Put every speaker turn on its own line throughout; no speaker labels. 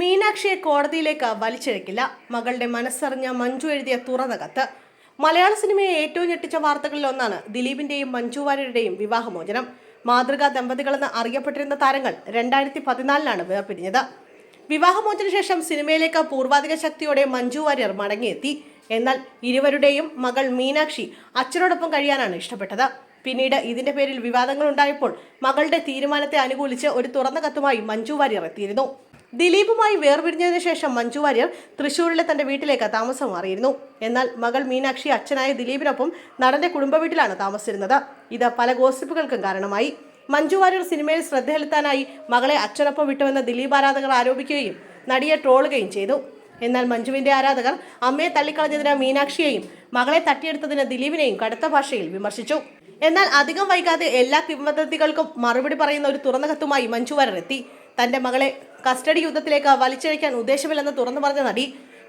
മീനാക്ഷിയെ കോടതിയിലേക്ക് വലിച്ചിഴക്കില്ല. മകളുടെ മനസ്സറിഞ്ഞ മഞ്ജു എഴുതിയ തുറന്ന കത്ത് മലയാള സിനിമയെ ഏറ്റവും ഞെട്ടിച്ച വാർത്തകളിൽ ഒന്നാണ് ദിലീപിന്റെയും മഞ്ജു വാര്യരുടെയും വിവാഹമോചനം. മാതൃകാ ദമ്പതികളെന്ന് അറിയപ്പെട്ടിരുന്ന താരങ്ങൾ രണ്ടായിരത്തി പതിനാലിലാണ് വേർപിരിഞ്ഞത്. വിവാഹമോചന ശേഷം സിനിമയിലേക്ക് പൂർവാധിക ശക്തിയോടെ മഞ്ജു വാര്യർ മടങ്ങിയെത്തി. എന്നാൽ ഇരുവരുടെയും മകൾ മീനാക്ഷി അച്ഛനോടൊപ്പം കഴിയാനാണ് ഇഷ്ടപ്പെട്ടത്. പിന്നീട് ഇതിന്റെ പേരിൽ വിവാദങ്ങൾ ഉണ്ടായപ്പോൾ മകളുടെ തീരുമാനത്തെ അനുകൂലിച്ച് ഒരു തുറന്ന കത്തുമായി മഞ്ജു വാര്യർ എത്തിയിരുന്നു. ദിലീപുമായി വേർപിരിഞ്ഞതിനു ശേഷം മഞ്ജു വാര്യർ തൃശൂരിലെ തന്റെ വീട്ടിലേക്ക് താമസം മാറിയിരുന്നു. എന്നാൽ മകൾ മീനാക്ഷി അച്ഛനായ ദിലീപിനൊപ്പം നടന്റെ കുടുംബ വീട്ടിലാണ് താമസിച്ചിരുന്നത്. ഇത് പല ഗോസിപ്പുകൾക്കും കാരണമായി. മഞ്ജു വാര്യർ സിനിമയിൽ ശ്രദ്ധ ചെലുത്താനായി മകളെ അച്ഛനൊപ്പം വിട്ടുവെന്ന് ദിലീപ് ആരാധകർ ആരോപിക്കുകയും നടിയെ ട്രോളുകയും ചെയ്തു. എന്നാൽ മഞ്ജുവിന്റെ ആരാധകർ അമ്മയെ തള്ളിക്കളഞ്ഞതിന് മീനാക്ഷിയെയും മകളെ തട്ടിയെടുത്തതിന് ദിലീപിനെയും കടുത്ത ഭാഷയിൽ വിമർശിച്ചു. എന്നാൽ അധികം വൈകാതെ എല്ലാ കിംവദന്തികൾക്കും മറുപടി പറയുന്ന ഒരു തുറന്ന കത്തുമായി മഞ്ജു എത്തി. തന്റെ മകളെ കസ്റ്റഡി യുദ്ധത്തിലേക്ക് വലിച്ചഴിക്കാൻ ഉദ്ദേശമില്ലെന്ന് തുറന്നു പറഞ്ഞ നടി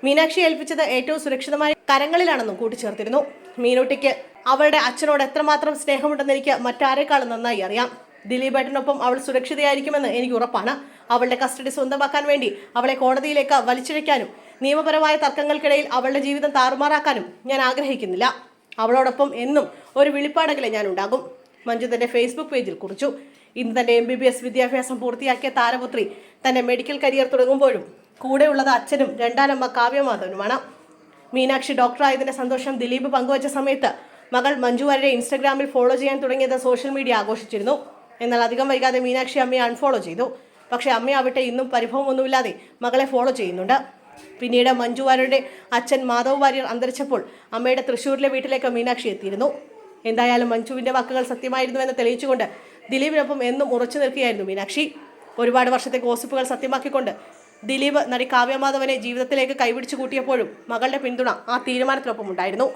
മീനാക്ഷി ഏൽപ്പിച്ചത് ഏറ്റവും സുരക്ഷിതമായ കരങ്ങളിലാണെന്നും കൂട്ടിച്ചേർത്തിരുന്നു. മീനൂട്ടിക്ക് അവളുടെ അച്ഛനോട് എത്രമാത്രം സ്നേഹമുണ്ടെന്ന് എനിക്ക് മറ്റാരെക്കാളും നന്നായി അറിയാം. ദിലീപേട്ടനൊപ്പം അവൾ സുരക്ഷിതയായിരിക്കുമെന്ന് എനിക്ക് ഉറപ്പാണ്. അവളുടെ കസ്റ്റഡി സ്വന്തമാക്കാൻ വേണ്ടി അവളെ കോടതിയിലേക്ക് വലിച്ചിഴയ്ക്കാനും നിയമപരമായ തർക്കങ്ങൾക്കിടയിൽ അവളുടെ ജീവിതം താറുമാറാക്കാനും ഞാൻ ആഗ്രഹിക്കുന്നില്ല. അവളോടൊപ്പം എന്നും ഒരു വിളിപ്പാടകളെ ഞാൻ ഉണ്ടാകും. മഞ്ജു തന്റെ ഫേസ്ബുക്ക് പേജിൽ കുറിച്ചു. ഇന്ന് തന്റെ എം ബി ബി എസ് വിദ്യാഭ്യാസം പൂർത്തിയാക്കിയ താരപുത്രി തന്റെ മെഡിക്കൽ കരിയർ തുടങ്ങുമ്പോഴും കൂടെയുള്ളത് അച്ഛനും രണ്ടാനമ്മ കാവ്യമാധവനുമാണ്. മീനാക്ഷി ഡോക്ടറായതിന്റെ സന്തോഷം ദിലീപ് പങ്കുവച്ച സമയത്ത് മകൾ മഞ്ജു ഇൻസ്റ്റാഗ്രാമിൽ ഇൻസ്റ്റഗ്രാമിൽ ഫോളോ ചെയ്യാൻ തുടങ്ങിയത് സോഷ്യൽ മീഡിയ ആഘോഷിച്ചിരുന്നു. എന്നാൽ അധികം വൈകാതെ മീനാക്ഷി അമ്മയെ അൺഫോളോ ചെയ്തു. പക്ഷേ അമ്മയാവട്ടെ ഇന്നും പരിഭവമൊന്നുമില്ലാതെ മകളെ ഫോളോ ചെയ്യുന്നുണ്ട്. പിന്നീട് മഞ്ജു വാര്യരുടെ അച്ഛൻ മാധവ് വാര്യർ അന്തരിച്ചപ്പോൾ അമ്മയുടെ തൃശ്ശൂരിലെ വീട്ടിലേക്ക് മീനാക്ഷി എത്തിയിരുന്നു. എന്തായാലും മഞ്ജുവിന്റെ വാക്കുകൾ സത്യമായിരുന്നുവെന്ന് തെളിയിച്ചുകൊണ്ട് ദിലീപിനൊപ്പം എന്നും ഉറച്ചു നിൽക്കുകയായിരുന്നു മീനാക്ഷി. ഒരുപാട് വർഷത്തെ ഗോസിപ്പുകൾ സത്യമാക്കിക്കൊണ്ട് ദിലീപ് നടി കാവ്യമാധവനെ ജീവിതത്തിലേക്ക് കൈപിടിച്ചു കൂട്ടിയപ്പോഴും മകളുടെ പിന്തുണ ആ തീരുമാനത്തിനൊപ്പം ഉണ്ടായിരുന്നു.